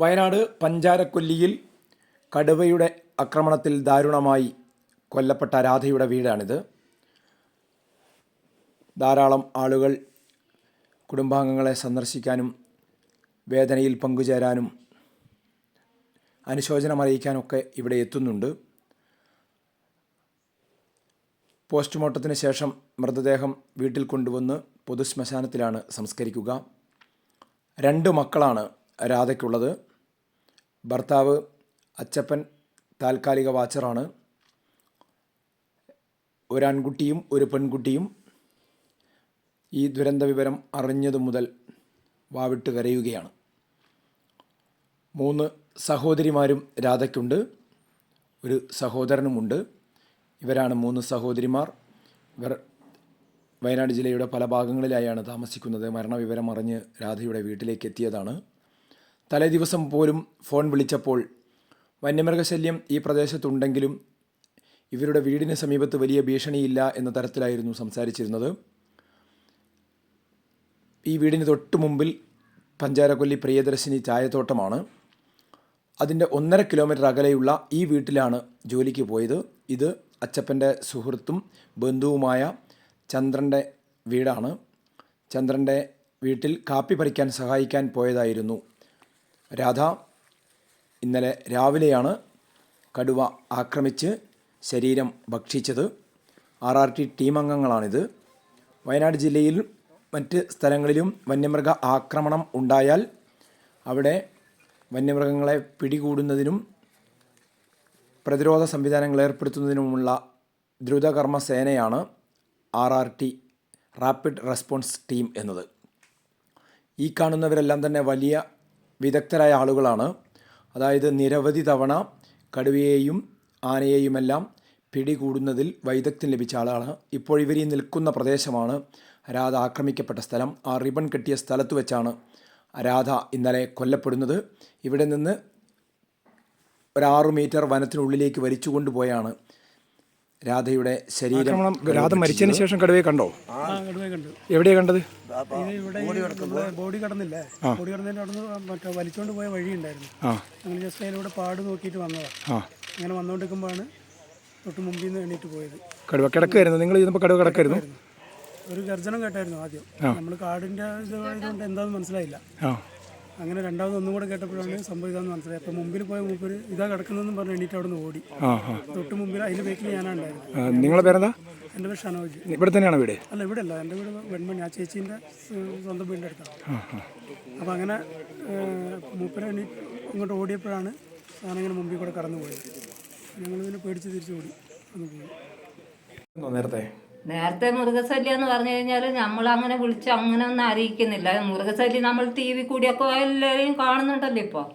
വയനാട് പഞ്ചാരക്കൊല്ലിയിൽ കടുവയുടെ ആക്രമണത്തിൽ ദാരുണമായി കൊല്ലപ്പെട്ട രാധയുടെ വീടാണിത്. ധാരാളം ആളുകൾ കുടുംബാംഗങ്ങളെ സന്ദർശിക്കാനും വേദനയിൽ പങ്കുചേരാനും അനുശോചനം അറിയിക്കാനൊക്കെ ഇവിടെ എത്തുന്നുണ്ട്. പോസ്റ്റ്മോർട്ടത്തിന് ശേഷം മൃതദേഹം വീട്ടിൽ കൊണ്ടുവന്ന് പൊതുശ്മശാനത്തിലാണ് സംസ്കരിക്കുക. രണ്ട് മക്കളാണ് രാധയ്ക്കുള്ളത്. ഭർത്താവ് അച്ചപ്പൻ താൽക്കാലിക വാച്ചറാണ്. ഒരാൺകുട്ടിയും ഒരു പെൺകുട്ടിയും ഈ ദുരന്ത വിവരം അറിഞ്ഞതു മുതൽ വാവിട്ട് കരയുകയാണ്. മൂന്ന് സഹോദരിമാരും രാധയ്ക്കുണ്ട്. ഒരു സഹോദരനുമുണ്ട്. ഇവരാണ് മൂന്ന് സഹോദരിമാർ. ഇവർ വയനാട് ജില്ലയുടെ പല ഭാഗങ്ങളിലായാണ് താമസിക്കുന്നത്. മരണവിവരം അറിഞ്ഞ് രാധയുടെ വീട്ടിലേക്ക് എത്തിയതാണ്. തലേ ദിവസം പോലും ഫോൺ വിളിച്ചപ്പോൾ വന്യമൃഗശല്യം ഈ പ്രദേശത്തുണ്ടെങ്കിലും ഇവരുടെ വീടിന് സമീപത്ത് വലിയ ഭീഷണിയില്ല എന്ന തരത്തിലായിരുന്നു സംസാരിച്ചിരുന്നത്. ഈ വീടിന് തൊട്ട് മുമ്പിൽ പഞ്ചാരക്കൊല്ലി പ്രിയദർശിനി ചായത്തോട്ടമാണ്. അതിന്റെ ഒന്നര കിലോമീറ്റർ അകലെയുള്ള ഈ വീട്ടിലാണ് ജോലിക്ക് പോയത്. ഇത് അച്ചപ്പന്റെ സുഹൃത്തും ബന്ധുവുമായ ചന്ദ്രന്റെ വീടാണ്. ചന്ദ്രന്റെ വീട്ടിൽ കാപ്പി പറിക്കാൻ സഹായിക്കാൻ പോയതായിരുന്നു. രാധ ഇന്നലെ രാവിലെയാണ് കടുവ ആക്രമിച്ച് ശരീരം ഭക്ഷിച്ചത്. ആർ ആർ ടി ടീം അംഗങ്ങളാണിത്. വയനാട് ജില്ലയിൽ മറ്റ് സ്ഥലങ്ങളിലും വന്യമൃഗ ആക്രമണം ഉണ്ടായാൽ അവിടെ വന്യമൃഗങ്ങളെ പിടികൂടുന്നതിനും പ്രതിരോധ സംവിധാനങ്ങൾ ഏർപ്പെടുത്തുന്നതിനുമുള്ള ദ്രുതകർമ്മ സേനയാണ് R R T rapid response team എന്നത്. ഈ കാണുന്നവരെല്ലാം തന്നെ വലിയ വിദഗ്ധരായ ആളുകളാണ്. അതായത് നിരവധി തവണ കടുവയെയും ആനയെയുമെല്ലാം പിടികൂടുന്നതിൽ വൈദഗ്ധ്യം ലഭിച്ച ആളാണ്. ഇപ്പോൾ ഇവർ ഈ നിൽക്കുന്ന പ്രദേശമാണ് രാധ ആക്രമിക്കപ്പെട്ട സ്ഥലം. ആ റിബൺ കെട്ടിയ സ്ഥലത്ത് വെച്ചാണ് രാധ ഇന്നലെ കൊല്ലപ്പെടുന്നത്. ഇവിടെ നിന്ന് ഒരാറു മീറ്റർ വനത്തിനുള്ളിലേക്ക് വലിച്ചു കൊണ്ടുപോയാണ് രാധയുടെ ശരീരം രാധ മരിച്ചതിന് ശേഷം കടുവയെ കണ്ടോ? ആ കടുവയെ കണ്ടു. എവിടെയാ കണ്ടത്? ബോഡി കടന്നില്ലേ? ബോഡി കടന്നതിന്റെ അവിടെ നിന്ന് മറ്റേ വലിച്ചോണ്ട് പോയ വഴി ഉണ്ടായിരുന്നു ആ. അങ്ങനെ ജസ്റ്റ് അതിലൂടെ പാട് നോക്കിയിട്ട് വന്നതാ. അങ്ങനെ വന്നുകൊണ്ടിരിക്കുമ്പോഴാണ് തൊട്ട് മുമ്പിൽ നിന്ന് എണീറ്റ് പോയത്. കടുവ കിടക്കായിരുന്നു നിങ്ങൾ ചെയ്യുമ്പോൾ കടുവ കിടക്കായിരുന്നു ഒരു ഗർജനം കേട്ടായിരുന്നു ആദ്യം. നമ്മൾ കാടിന്റെ ഇത് എന്താന്ന് എന്താണെന്ന് മനസ്സിലായില്ല. ആ. അങ്ങനെ രണ്ടാമത് ഒന്നും കൂടെ കേട്ടപ്പോഴാണ് സംഭവം ഇതാന്ന് മനസ്സിലായി അപ്പം മുമ്പിൽ പോയ മൂപ്പര് ഇതാ കിടക്കുന്നതെന്ന് പറഞ്ഞു എണീറ്റ് അവിടെ നിന്ന് ഓടി. ആ ആ. തൊട്ട് മുമ്പിൽ അതിന്റെ ബേക്കിൽ ഞാനാണ് ഉണ്ടായിരുന്നത് ആ, നിങ്ങളെ പേരെന്താ? എന്റെ പേര് ഷനോജ്. ഇവിടെ തന്നെയാണ് വീട്? അല്ല ഇവിടെ അല്ല എന്റെ വീട് വെൺമണി ആ ചേച്ചീന്റെ സ്വന്തം വീടിന്റെ അടുത്താണ്. ആ ആ. അപ്പോൾ അങ്ങനെ മൂപ്പര എണീ ഇങ്ങോട്ട് ഓടിയപ്പോഴാണ് സാധനം ഇങ്ങനെ മുമ്പിൽ കൂടെ കടന്നു പോയത് ഞങ്ങൾ ഇതിനെ പേടിച്ച് തിരിച്ചു ഓടി പോയി. നേരത്തെ നേരത്തെ മൃഗശല്യം എന്ന് പറഞ്ഞു കഴിഞ്ഞാൽ നമ്മൾ അങ്ങനെ വിളിച്ച് അങ്ങനെ ഒന്നും അറിയിക്കുന്നില്ല. മൃഗശല്യം നമ്മൾ ടി വി കൂടിയൊക്കെ എല്ലാവരെയും കാണുന്നുണ്ടല്ലോ ഇപ്പോൾ.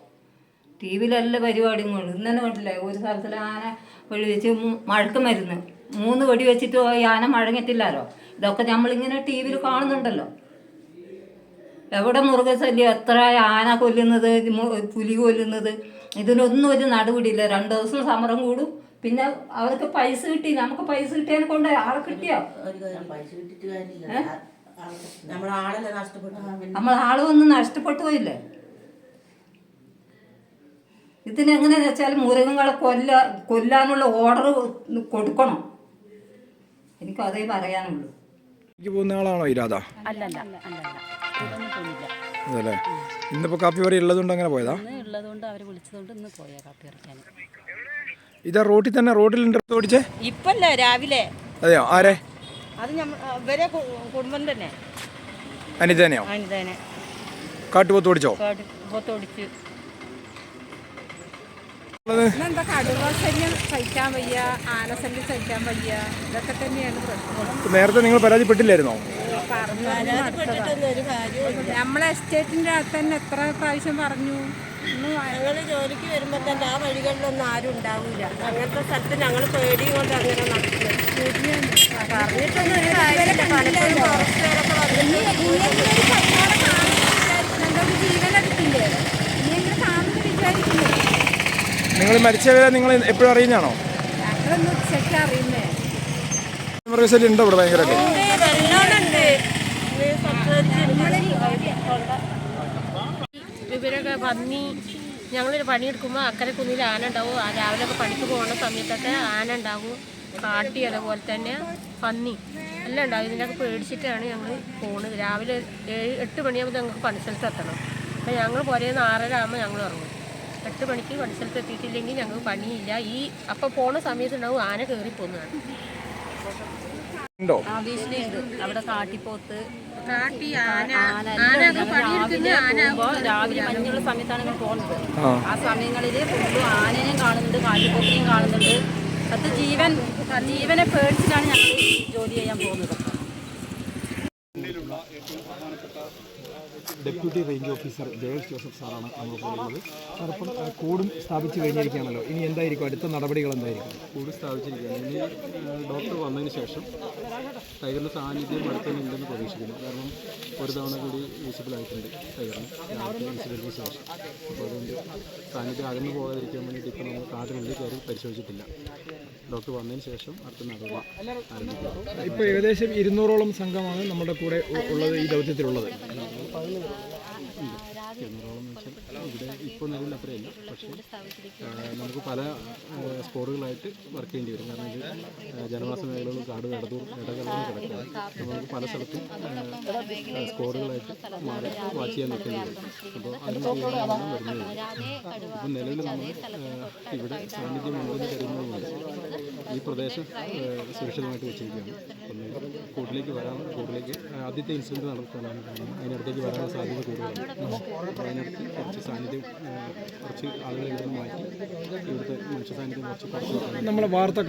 ടി വിയിലെല്ലാ പരിപാടിയും കൊണ്ട് ഇന്നലെ കണ്ടില്ലേ? ഒരു സ്ഥലത്തിൽ ആന വെടി വെച്ച് മു- മഴക്ക് മരുന്ന്. മൂന്ന് വെടി വെച്ചിട്ട് ഈ ആന മഴങ്ങിട്ടില്ലല്ലോ ഇതൊക്കെ നമ്മളിങ്ങനെ ടി വിയിൽ കാണുന്നുണ്ടല്ലോ. എവിടെ മൃഗശല്യം? എത്ര ആന കൊല്ലുന്നത്? പുലി കൊല്ലുന്നത്? ഇതിനൊന്നും ഒരു നടപടിയില്ല രണ്ട് ദിവസം സമരം കൂടും. പിന്നെ അവർക്ക് പൈസ കിട്ടി നമുക്ക് പൈസ കിട്ടിയതിനെ കൊണ്ട് ആളെ കിട്ടിയോ? നമ്മളെ ആളല്ലേ നഷ്ടപ്പെട്ടു നമ്മൾ ആൾ ഒന്നും നഷ്ടപ്പെട്ടു പോയില്ലേ? ഇതിനെങ്ങനെയാന്ന് വെച്ചാൽ മൃഗങ്ങളെ കൊല്ല കൊല്ലാനുള്ള ഓർഡർ കൊടുക്കണം. എനിക്കതേ പറയാനുള്ളൂ. എനിക്ക് പോകുന്ന ആളാണോ അല്ലല്ല അല്ലല്ല. ഇന്നിപ്പോൾ കാപ്പി വരെ ഉള്ളതുകൊണ്ട് അങ്ങനെ പോയതാ? ഉള്ളതുകൊണ്ട് അവർ വിളിച്ചതുകൊണ്ട് ഇന്ന് പോയാ കാപ്പി ഇറക്കാൻ. ഇതാ റോട്ടിൽ തന്നെ റോഡിൽ ഓടിച്ചേ? ഇപ്പല്ല രാവിലെ. അതെയോ? ആരെ? അത് ഇവരെ കുടുംബം തന്നെ. അനിതനെയോ? അനിതനെ. കാട്ടുപോത്ത് ഓടിച്ചോ? കാട്ടി പൊത്തൊടിച്ച് ഇന്നെന്താ കടുവ ശല്യം സഹിക്കാൻ വയ്യ ആനശല്യം സഹിക്കാൻ വയ്യ? ഇതൊക്കെ തന്നെയാണ് പ്രശ്നം. നേരത്തെ നിങ്ങൾ പരാതിപ്പെട്ടില്ലായിരുന്നോ? നമ്മളെ എസ്റ്റേറ്റിന്റെ അകത്ത് തന്നെ എത്ര പ്രാവശ്യം പറഞ്ഞു? ഒന്നും ഞങ്ങൾ ജോലിക്ക് വരുമ്പോൾ തന്നെ ആ വഴികളിലൊന്നും ആരും ഉണ്ടാവില്ല അങ്ങനത്തെ സ്ഥലത്ത് ഞങ്ങൾ പേടി കൊണ്ട് അങ്ങനെ നിങ്ങൾ മരിച്ചവരെ നിങ്ങൾ എപ്പോഴും അറിയുന്നതാണോ? മൃഗശല്യം ഉണ്ടോ ഇവിടെ ഭയങ്കരമായിട്ട്? പന്നി. ഞങ്ങളൊരു പണിയെടുക്കുമ്പോൾ അക്കരെ കുന്നിൽ ആന ഉണ്ടാവും. ആ രാവിലെയൊക്കെ പണിക്ക് പോകുന്ന സമയത്തൊക്കെ ആന ഉണ്ടാവും. കാട്ടി അതുപോലെ തന്നെ പന്നി. എല്ലാം ഉണ്ടാവും. ഇതിനൊക്കെ പേടിച്ചിട്ടാണ് ഞങ്ങൾ പോകുന്നത് രാവിലെ ഏഴ് എട്ട് മണിയാകുമ്പോൾ ഞങ്ങൾക്ക് പണിസ്ഥലത്ത് എത്തണം. അപ്പോൾ ഞങ്ങൾ പുരേന്ന് ആറര ആകുമ്പോൾ ഞങ്ങൾ ഇറങ്ങും എട്ട് മണിക്ക് പണിസ്ഥലത്ത് എത്തിയിട്ടില്ലെങ്കിൽ ഞങ്ങൾക്ക് പണിയില്ല. ഈ അപ്പോൾ പോണ സമയത്തുണ്ടാവും ആന കയറി പോകുന്നതാണ് അവിടെ കാട്ടിപ്പോത്ത് കാട്ടി ആന. രാവിലെ മഞ്ഞുള്ള സമയത്താണ് ഞങ്ങൾ പോകുന്നത്. ആ. സമയങ്ങളിൽ ഫുള്ളും ആനേനെയും കാണുന്നുണ്ട് കാട്ടിപ്പോത്തിനെയും കാണുന്നുണ്ട്. അത് ജീവൻ ജീവനെ പേടിച്ചിട്ടാണ് ഞങ്ങൾ ജോലി ചെയ്യാൻ പോകുന്നത്. Deputy range officer Jayesh Joseph സാറാണ് നമ്മൾ പോകുന്നത് സാർ ഇപ്പം കൂടും സ്ഥാപിച്ചു കഴിഞ്ഞിരിക്കുകയാണല്ലോ. ഇനി എന്തായിരിക്കും? അടുത്ത നടപടികൾ എന്തായിരിക്കും? കൂട് സ്ഥാപിച്ചിരിക്കുകയാണ്. ഇനി ഡോക്ടർ വന്നതിന് ശേഷം ടൈഗറിന്റെ സാന്നിധ്യം അടുത്തുനിന്നുണ്ടെന്ന് പ്രതീക്ഷിക്കുന്നു. കാരണം ഒരു തവണ കൂടി വിസിബിൾ ആയിട്ടുണ്ട് ടൈഗറിന്. രാവിലത്തെ ശേഷം. അപ്പോൾ അതുകൊണ്ട് സാന്നിധ്യം അകന്നു പോകാതിരിക്കാൻ വേണ്ടിയിട്ട് ഇപ്പോൾ നമ്മൾ കാടിനുള്ളിൽ കയറി പരിശോധിച്ചിട്ടില്ല. ഡോക്ടർ വന്നതിന് ശേഷം അടുത്ത നടപടി ഇപ്പോൾ ഏകദേശം ഇരുന്നൂറോളം സംഘമാണ് നമ്മുടെ കൂടെ ഉള്ളത് ഈ ദൗത്യത്തിലുള്ളത്. ഇരുന്നൂറോളം എന്ന് വെച്ചാൽ ഇവിടെ ഇപ്പോൾ നിലവിൽ അത്രയില്ല. പക്ഷേ നമുക്ക് പല സ്പോറുകളായിട്ട് വർക്ക് ചെയ്യേണ്ടി വരും. കാരണം ഇത് ജനവാസ മേഖലകൾ കാട് കടതൂർ കിടക്കുകയാണ് അപ്പോൾ നമുക്ക് പല സ്ഥലത്തും സ്പോട്ടുകളായിട്ട് മാറി വാച്ച് ചെയ്യാൻ നിൽക്കേണ്ടി വരും. അപ്പോൾ അതിന് വരുന്നത്. ഇപ്പം നിലവിൽ നമ്മൾ ഇവിടെ സാന്നിധ്യം ഉണ്ടെന്ന് കരുതുന്നതുകൊണ്ട് ഈ പ്രദേശം സുരക്ഷിതമായിട്ട് വെച്ചിരിക്കുകയാണ്. കൂട്ടിലേക്ക് വരാൻ കോട്ടിലേക്ക് ആദ്യത്തെ ഇൻസിഡന്റ് നടക്കുകയാണ് അതിനടുത്തേക്ക് വരാൻ സാധ്യത കൂടുതലാണ്. അതിനടുത്ത് കുറച്ച് സാന്നിധ്യം കുറച്ച് ആളുകളെ മാറ്റി ഇവിടുത്തെ മനുഷ്യ സാന്നിധ്യം കുറച്ച് കുറച്ച് നമ്മളെ വാർത്ത